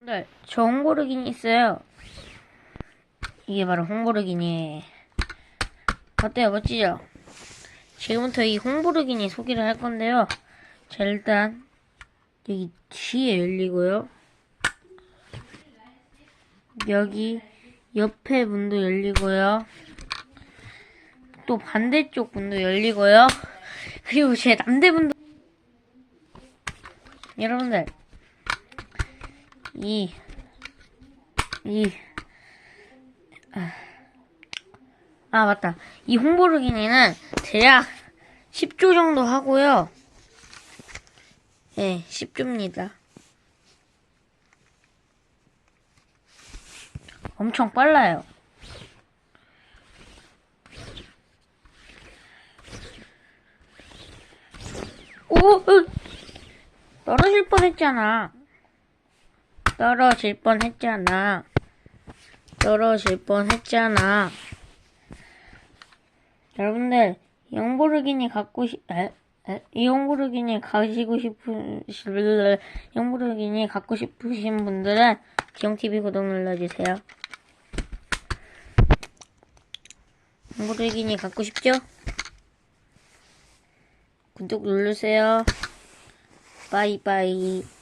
네, 저 홍보르긴이 있어요. 이게 바로 홍보르긴이. 어때요? 멋지죠? 지금부터 이 홍보르긴이 소개를 할 건데요. 자, 일단, 여기 뒤에 열리고요. 여기 옆에 문도 열리고요. 또 반대쪽 문도 열리고요. 그리고 제 남대문도 여러분들 이, 이, 아, 아, 맞다. 이 홍보르기니는 대략 10조 정도 하고요. 예, 10조입니다. 엄청 빨라요. 오, 으, 떨어질 뻔 했잖아. 떨어질 뻔 했잖아. 떨어질 뻔 했잖아. 여러분들, 이 영보르기니 갖고 싶, 에? 에? 이 영보르기니 가지고 싶으실, 영보르기니 갖고 싶으신 분들은 기영TV 구독 눌러주세요. 영보르기니 갖고 싶죠? 구독 누르세요. 빠이빠이.